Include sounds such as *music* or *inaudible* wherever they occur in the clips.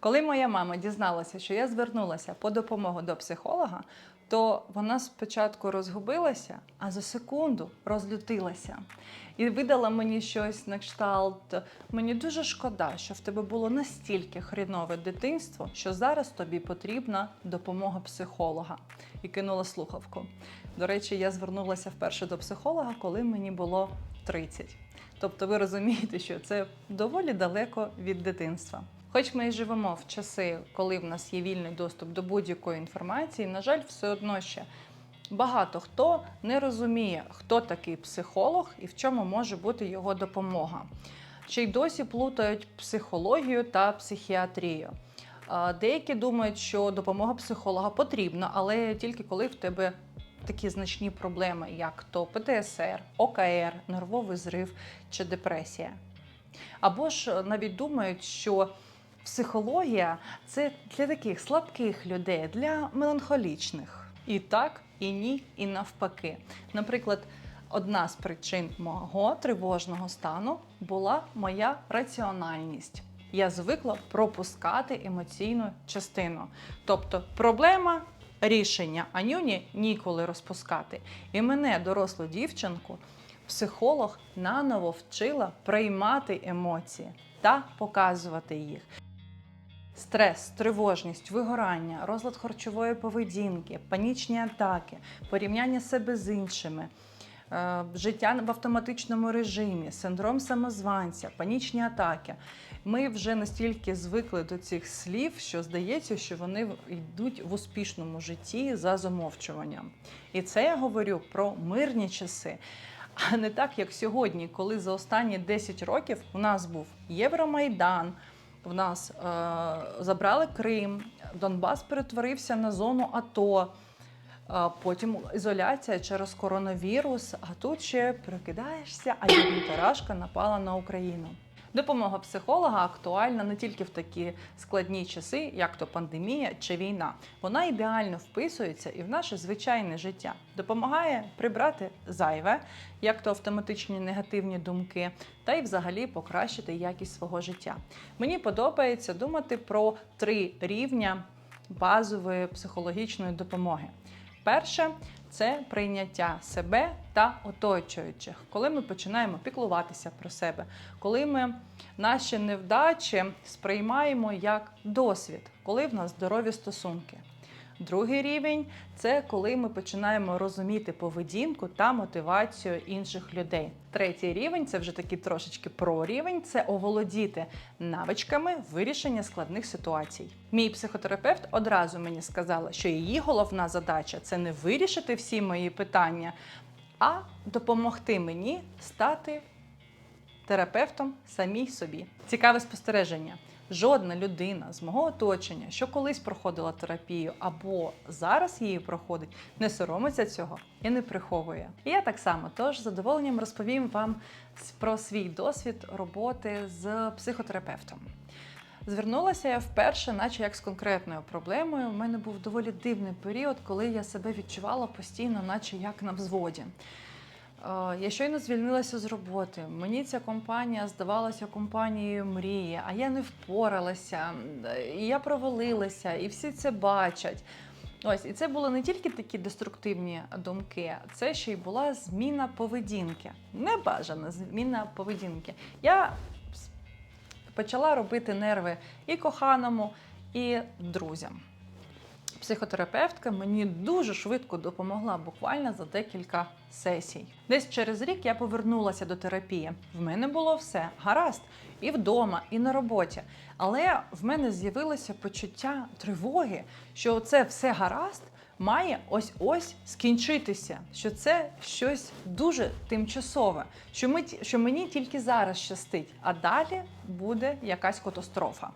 Коли моя мама дізналася, що я звернулася по допомогу до психолога, то вона спочатку розгубилася, а за секунду розлютилася і видала мені щось на кшталт. Мені дуже шкода, що в тебе було настільки хрінове дитинство, що зараз тобі потрібна допомога психолога. І кинула слухавку. До речі, я звернулася вперше до психолога, коли мені було 30. Тобто ви розумієте, що це доволі далеко від дитинства. Хоч ми і живемо в часи, коли в нас є вільний доступ до будь-якої інформації, на жаль, все одно ще багато хто не розуміє, хто такий психолог і в чому може бути його допомога. Ще й досі плутають психологію та психіатрію. Деякі думають, що допомога психолога потрібна, але тільки коли в тебе такі значні проблеми, як то ПТСР, ОКР, нервовий зрив чи депресія. Або ж навіть думають, що психологія це для таких слабких людей, для меланхолічних. І так, і ні, і навпаки. Наприклад, одна з причин мого тривожного стану була моя раціональність. Я звикла пропускати емоційну частину. Тобто проблема рішення, а нюні ніколи розпускати. І мене, дорослу дівчинку, психолог наново вчила приймати емоції та показувати їх. Стрес, тривожність, вигорання, розлад харчової поведінки, панічні атаки, порівняння себе з іншими, е, життя в автоматичному режимі, синдром самозванця, панічні атаки. Ми вже настільки звикли до цих слів, що здається, що вони йдуть в успішному житті за замовчуванням. І це я говорю про мирні часи. А не так, як сьогодні, коли за останні 10 років у нас був Євромайдан, в нас е, забрали Крим, Донбас перетворився на зону АТО. е, Потім ізоляція через коронавірус, а тут ще прокидаєшся, а тарашка напала на Україну. Допомога психолога актуальна не тільки в такі складні часи, як то пандемія чи війна. Вона ідеально вписується і в наше звичайне життя. Допомагає прибрати зайве, як то автоматичні негативні думки, та й взагалі покращити якість свого життя. Мені подобається думати про три рівня базової психологічної допомоги. Перше це прийняття себе та оточуючих, коли ми починаємо піклуватися про себе, коли ми наші невдачі сприймаємо як досвід, коли в нас здорові стосунки. Другий рівень це коли ми починаємо розуміти поведінку та мотивацію інших людей. Третій рівень це вже такий трошечки про рівень, це оволодіти навичками вирішення складних ситуацій. Мій психотерапевт одразу мені сказала, що її головна задача це не вирішити всі мої питання, а допомогти мені стати терапевтом самій собі. Цікаве спостереження. Жодна людина з мого оточення, що колись проходила терапію або зараз її проходить, не соромиться цього і не приховує. І я так само, тож з задоволенням розповім вам про свій досвід роботи з психотерапевтом. Звернулася я вперше, наче як з конкретною проблемою. У мене був доволі дивний період, коли я себе відчувала постійно, наче як на взводі. Е, Я щойно звільнилася з роботи. Мені ця компанія здавалася компанією мрії, а я не впоралася, і я провалилася, і всі це бачать. Ось, і це були не тільки такі деструктивні думки, це ще й була зміна поведінки. Небажана зміна поведінки. Я почала робити нерви і коханому, і друзям. Психотерапевтка мені дуже швидко допомогла, буквально за декілька сесій. Десь через рік я повернулася до терапії. В мене було все гаразд і вдома, і на роботі. Але в мене з'явилося почуття тривоги, що це все гаразд має ось ось скінчитися. Що це щось дуже тимчасове, що ми що мені тільки зараз щастить, а далі буде якась катастрофа.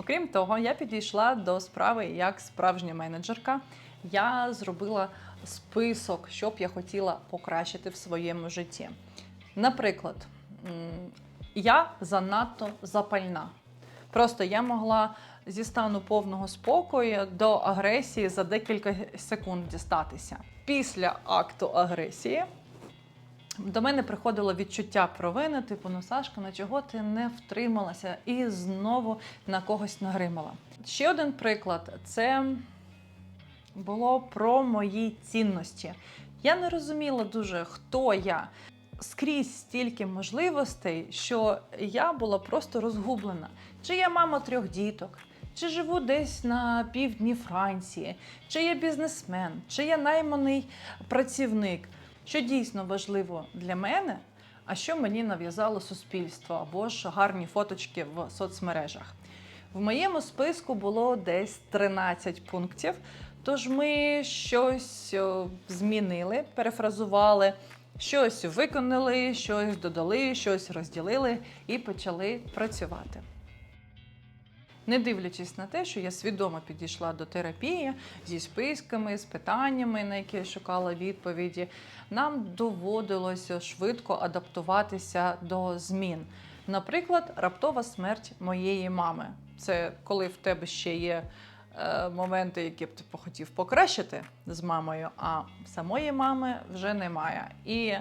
Окрім того, я підійшла до справи як справжня менеджерка. Я зробила список, що б я хотіла покращити в своєму житті. Наприклад, я занадто запальна. Просто я могла зі стану повного спокою до агресії за декілька секунд дістатися. Після акту агресії До мене приходило відчуття провини, типу, ну Сашка, на чого ти не втрималася і знову на когось нагримала. Ще один приклад це було про мої цінності. Я не розуміла дуже, хто я. Скрізь стільки можливостей, що я була просто розгублена. Чи я мама трьох діток, чи живу десь на півдні Франції, чи я бізнесмен, чи я найманий працівник. Що дійсно важливо для мене, а що мені нав'язало суспільство або ж гарні фоточки в соцмережах. В моєму списку було десь 13 пунктів. Тож ми щось змінили, перефразували, щось виконали, щось додали, щось розділили і почали працювати. Не дивлячись на те, що я свідомо підійшла до терапії зі списками, з питаннями, на які я шукала відповіді, нам доводилося швидко адаптуватися до змін. Наприклад, раптова смерть моєї мами. Це коли в тебе ще є е, моменти, які б ти хотів покращити з мамою, а самої мами вже немає. І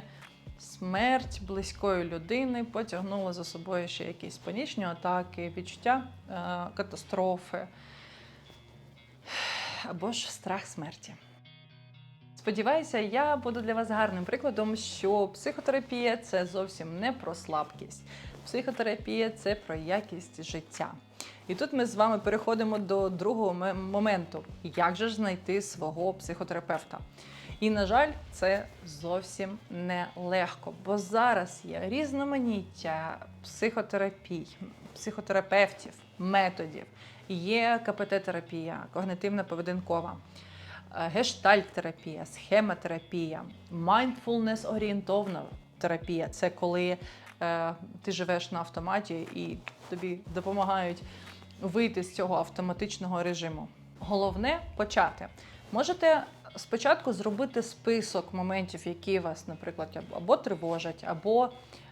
смерть близької людини потягнула за собою ще якісь панічні атаки, відчуття е, катастрофи або ж страх смерті. Сподіваюся, я буду для вас гарним прикладом, що психотерапія це зовсім не про слабкість. Психотерапія це про якість життя. І тут ми з вами переходимо до другого моменту: як же ж знайти свого психотерапевта? І, на жаль, це зовсім не легко, бо зараз є різноманіття психотерапій, психотерапевтів, методів. Є КПТ-терапія, когнитивно-поведінкова, е, гештальт-терапія, схемотерапія, mindfulness орієнтовна терапія це коли е, ти живеш на автоматі і тобі допомагають вийти з цього автоматичного режиму. Головне почати. Можете спочатку зробити список моментів, які вас, наприклад, або- тривожать, або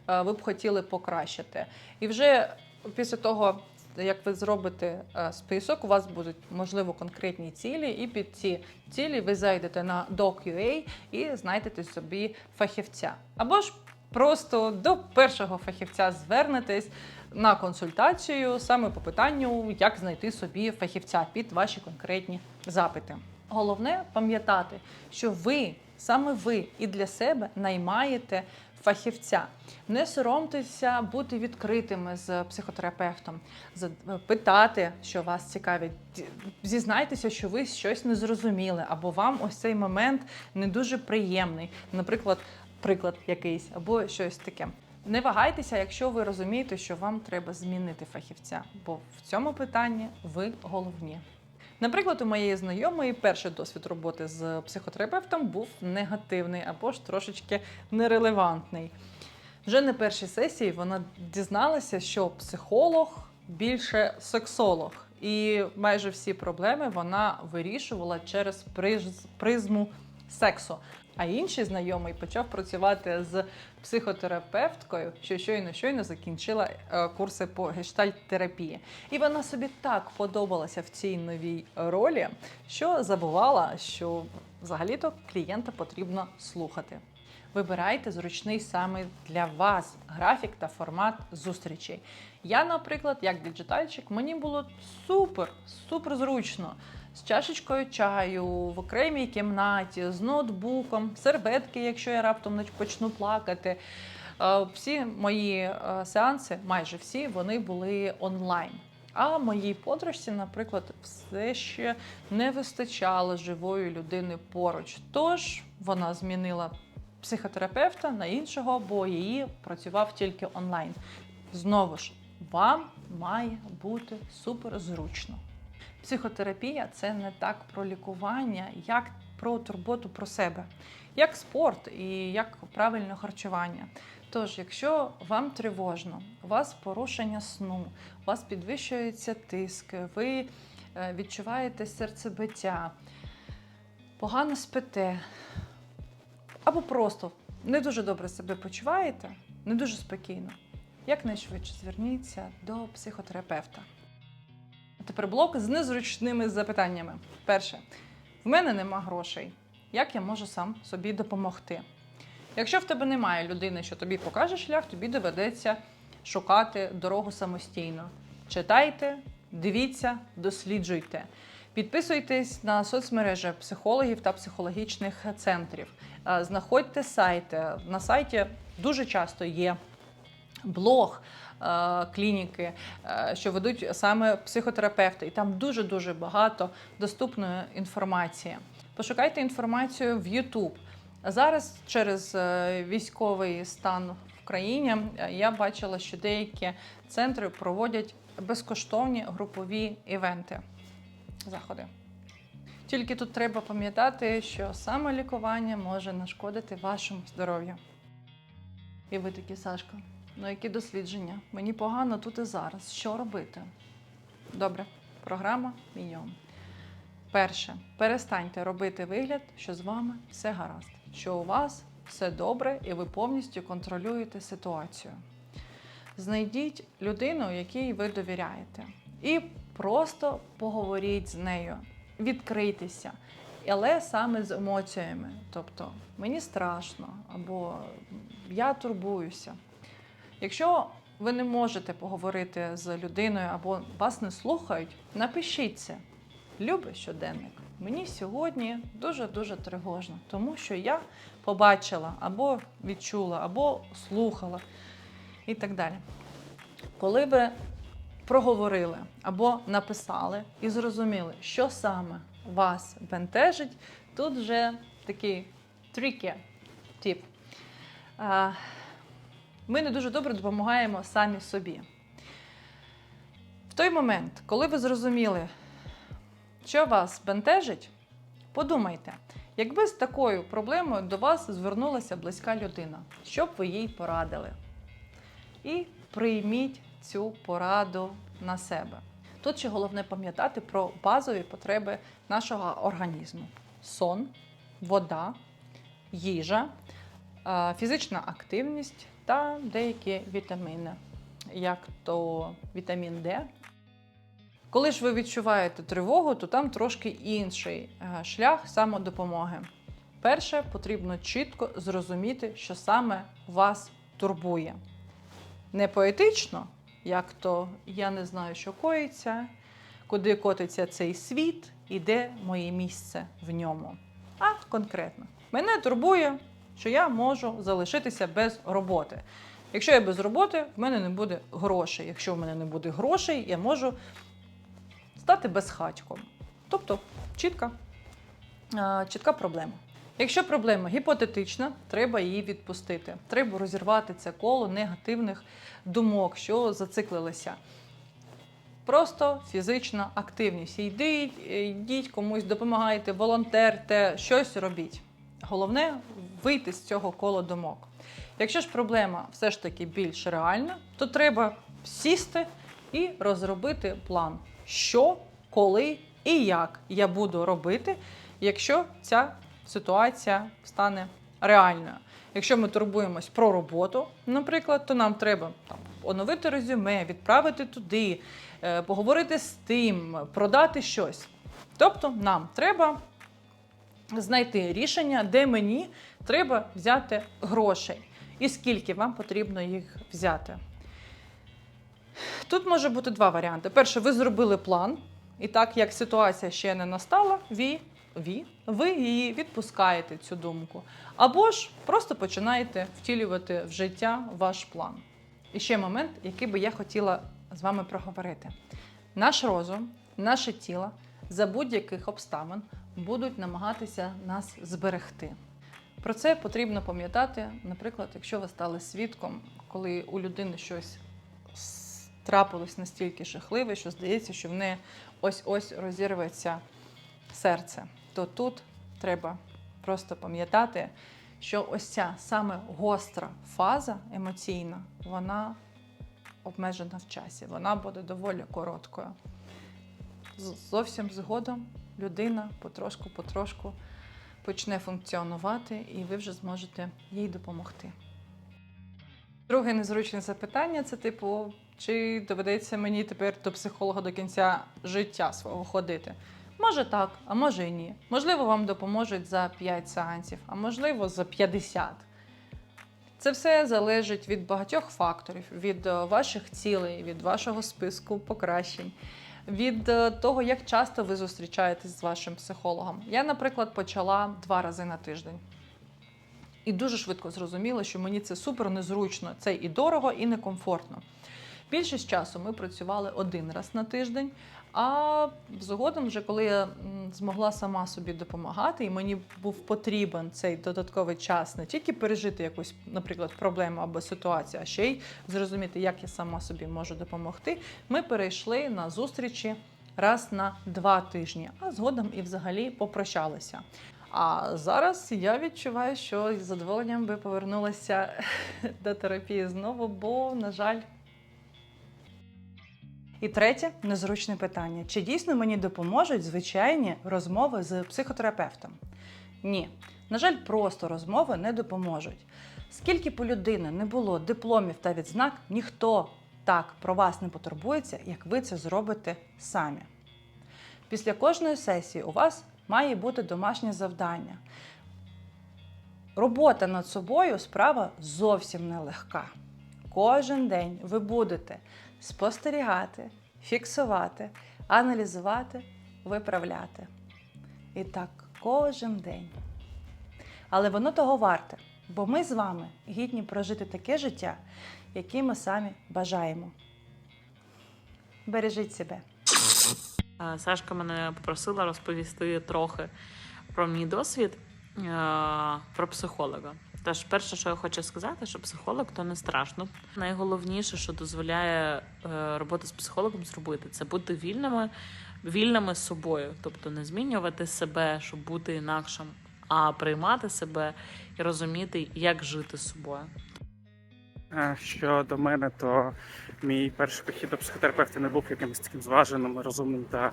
е, ви б хотіли покращити. І вже після того, як ви зробите е, список, у вас будуть можливо конкретні цілі, і під ці цілі ви зайдете на Doc.ua і знайдете собі фахівця. Або ж просто до першого фахівця звернетесь на консультацію саме по питанню, як знайти собі фахівця під ваші конкретні запити. Головне пам'ятати, що ви, саме ви і для себе наймаєте фахівця. Не соромтеся бути відкритими з психотерапевтом, питати, що вас цікавить. Зізнайтеся, що ви щось не зрозуміли, або вам ось цей момент не дуже приємний. Наприклад, приклад якийсь, або щось таке. Не вагайтеся, якщо ви розумієте, що вам треба змінити фахівця, бо в цьому питанні ви головні. Наприклад, у моєї знайомої перший досвід роботи з психотерапевтом був негативний або ж трошечки нерелевантний. Вже на першій сесії вона дізналася, що психолог більше сексолог, і майже всі проблеми вона вирішувала через приз- призму сексу. А інший знайомий почав працювати з психотерапевткою, що щойно щойно закінчила е, курси по гештальт-терапії. І вона собі так подобалася в цій новій ролі, що забувала, що взагалі-то клієнта потрібно слухати. Вибирайте зручний саме для вас графік та формат зустрічей. Я, наприклад, як діджитальчик, мені було супер, супер зручно. З чашечкою чаю, в окремій кімнаті, з ноутбуком, серветки, якщо я раптом почну плакати. Е, Всі мої е, сеанси, майже всі, вони були онлайн. А моїй подружці, наприклад, все ще не вистачало живої людини поруч. Тож вона змінила психотерапевта на іншого, бо її працював тільки онлайн. Знову ж, вам має бути супер зручно. Психотерапія це не так про лікування, як про турботу про себе, як спорт і як правильне харчування. Тож, якщо вам тривожно, у вас порушення сну, у вас підвищується тиск, ви е, відчуваєте серцебиття, погано спите, або просто не дуже добре себе почуваєте, не дуже спокійно, якнайшвидше зверніться до психотерапевта. Тепер блок з незручними запитаннями. Перше, в мене нема грошей. Як я можу сам собі допомогти? Якщо в тебе немає людини, що тобі покаже шлях, тобі доведеться шукати дорогу самостійно. Читайте, дивіться, досліджуйте. Підписуйтесь на соцмережі психологів та психологічних центрів. Е, Знаходьте сайти. На сайті дуже часто є блог е, клініки, е, що ведуть саме психотерапевти, і там дуже дуже багато доступної інформації. Пошукайте інформацію в YouTube. Зараз через е, військовий стан в країні я бачила, що деякі центри проводять безкоштовні групові івенти, заходи. Тільки тут треба пам'ятати, що саме лікування може нашкодити вашому здоров'ю. І ви такі, Сашка, ну які дослідження? Мені погано тут і зараз. Що робити? Добре, програма мінімум. Перше, перестаньте робити вигляд, що з вами все гаразд, що у вас все добре і ви повністю контролюєте ситуацію. Знайдіть людину, якій ви довіряєте, і просто поговоріть з нею, відкрийтеся, але саме з емоціями. Тобто мені страшно або я турбуюся. Якщо ви не можете поговорити з людиною або вас не слухають, напишіть це. Любий щоденник. Мені сьогодні дуже-дуже тривожно, тому що я побачила або відчула, або слухала і так далі. Коли ви проговорили або написали і зрозуміли, що саме вас бентежить, тут вже такий трікі тип. Ми не дуже добре допомагаємо самі собі. В той момент, коли ви зрозуміли, що вас бентежить, подумайте, якби з такою проблемою до вас звернулася близька людина, що б ви їй порадили? І прийміть цю пораду на себе. Тут ще головне пам'ятати про базові потреби нашого організму: сон, вода, їжа, е, фізична активність та деякі вітаміни, як то вітамін Д. Коли ж ви відчуваєте тривогу, то там трошки інший е, шлях самодопомоги. Перше, потрібно чітко зрозуміти, що саме вас турбує. Не поетично, як то я не знаю, що коїться, куди котиться цей світ і де моє місце в ньому. А конкретно, мене турбує, що я можу залишитися без роботи. Якщо я без роботи, в мене не буде грошей. Якщо в мене не буде грошей, я можу стати безхатьком. Тобто чітка, е, чітка проблема. Якщо проблема гіпотетична, треба її відпустити. Треба розірвати це коло негативних думок, що зациклилися. Просто фізична активність. Йдіть, йдіть комусь, допомагайте, волонтерте, щось робіть. Головне вийти з цього кола думок. Якщо ж проблема все ж таки більш реальна, то треба сісти і розробити план, що, коли і як я буду робити, якщо ця ситуація стане реальною. Якщо ми турбуємось про роботу, наприклад, то нам треба там, оновити резюме, відправити туди, е, поговорити з тим, продати щось. Тобто нам треба знайти рішення, де мені треба взяти грошей і скільки вам потрібно їх взяти. Тут може бути два варіанти. Перше, ви зробили план, і так як ситуація ще не настала, ви, ви, ви її відпускаєте, цю думку. Або ж просто починаєте втілювати в життя ваш план. І ще момент, який би я хотіла з вами проговорити. Наш розум, наше тіло за будь-яких обставин будуть намагатися нас зберегти. Про це потрібно пам'ятати, наприклад, якщо ви стали свідком, коли у людини щось трапилось настільки жахливе, що здається, що в неї ось-ось розірветься серце, то тут треба просто пам'ятати, що ось ця саме гостра фаза емоційна, вона обмежена в часі, вона буде доволі короткою. Зовсім згодом людина потрошку-потрошку почне функціонувати, і ви вже зможете їй допомогти. Друге незручне запитання це типу, чи доведеться мені тепер до психолога до кінця життя свого ходити? Може так, а може і ні. Можливо, вам допоможуть за 5 сеансів, а можливо за 50. Це все залежить від багатьох факторів: від е, ваших цілей, від вашого списку покращень, від е, того, як часто ви зустрічаєтесь з вашим психологом. Я, наприклад, почала два рази на тиждень. І дуже швидко зрозуміла, що мені це супер незручно, це і дорого, і некомфортно. Більшість часу ми працювали один раз на тиждень, а згодом, вже коли я змогла сама собі допомагати, і мені був потрібен цей додатковий час не тільки пережити якусь, наприклад, проблему або ситуацію, а ще й зрозуміти, як я сама собі можу допомогти. Ми перейшли на зустрічі раз на два тижні, а згодом і взагалі попрощалися. А зараз я відчуваю, що з задоволенням би повернулася *laughs* до терапії знову, бо, на жаль. І третє незручне питання: чи дійсно мені допоможуть звичайні розмови з психотерапевтом? Ні. На жаль, просто розмови не допоможуть. Скільки у людини не було дипломів та відзнак, ніхто так про вас не потурбується, як ви це зробите самі. Після кожної сесії у вас має бути домашнє завдання. Робота над собою справа зовсім нелегка. Кожен день ви будете спостерігати, фіксувати, аналізувати, виправляти. І так кожен день. Але воно того варте, бо ми з вами гідні прожити таке життя, яке ми самі бажаємо. Бережіть себе. Сашка мене попросила розповісти трохи про мій досвід е, про психолога. Тож, перше, що я хочу сказати, що психолог то не страшно. Найголовніше, що дозволяє е, робота з психологом зробити, це бути вільними, вільними з собою, тобто не змінювати себе, щоб бути інакшим, а приймати себе і розуміти, як жити з собою. Е, Щодо мене, то мій перший прихід до психотерапевта не був якимось таким зваженим, розумним та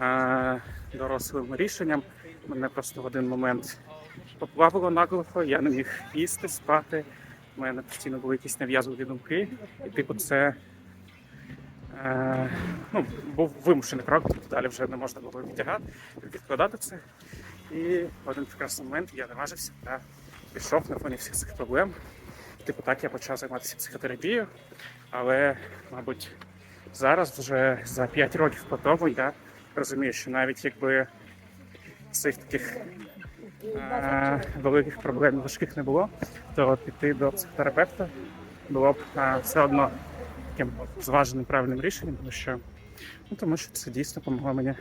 е, дорослим рішенням. Мене просто в один момент поплавило наглухо, я не міг їсти, спати. У мене постійно були якісь нав'язливі думки. І типу, це е, ну, був вимушений крок, тобто далі вже не можна було відтягати, відкладати це. І в один прекрасний момент я наважився та пішов на фоні всіх цих проблем. Типу, так я почав займатися психотерапією, але, мабуть, зараз вже за 5 років по тому я розумію, що навіть якби цих таких великих проблем важких не було, то піти до психотерапевта було б е, все одно таким зваженим правильним рішенням, тому що, ну, тому що це дійсно допомогло мені,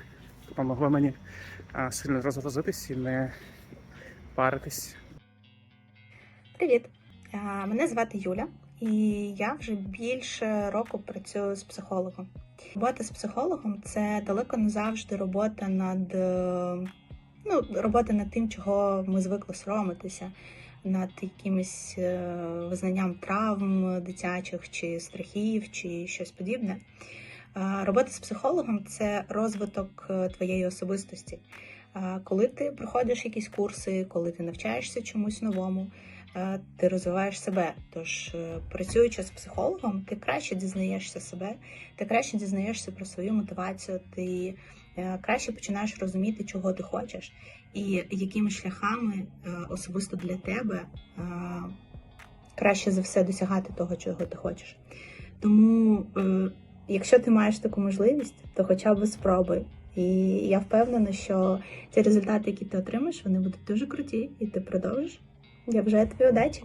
допомогло мені е, сильно розгрузитись і не паритись Привіт! Мене звати Юля, і я вже більше року працюю з психологом. Робота з психологом це далеко не завжди робота над е, ну, робота над тим, чого ми звикли соромитися, над якимось е, визнанням травм дитячих чи страхів, чи щось подібне. А, Робота з психологом це розвиток е, твоєї особистості. Коли ти проходиш якісь курси, коли ти навчаєшся чомусь новому, е, ти розвиваєш себе. Тож, е, працюючи з психологом, ти краще дізнаєшся себе, ти краще дізнаєшся про свою мотивацію, ти е, краще починаєш розуміти, чого ти хочеш, і якими шляхами е, особисто для тебе е, краще за все досягати того, чого ти хочеш. Тому, е, якщо ти маєш таку можливість, то хоча б спробуй. І я впевнена, що ці результати, які ти отримаєш, вони будуть дуже круті, і ти продовжиш. Я бажаю тобі удачі.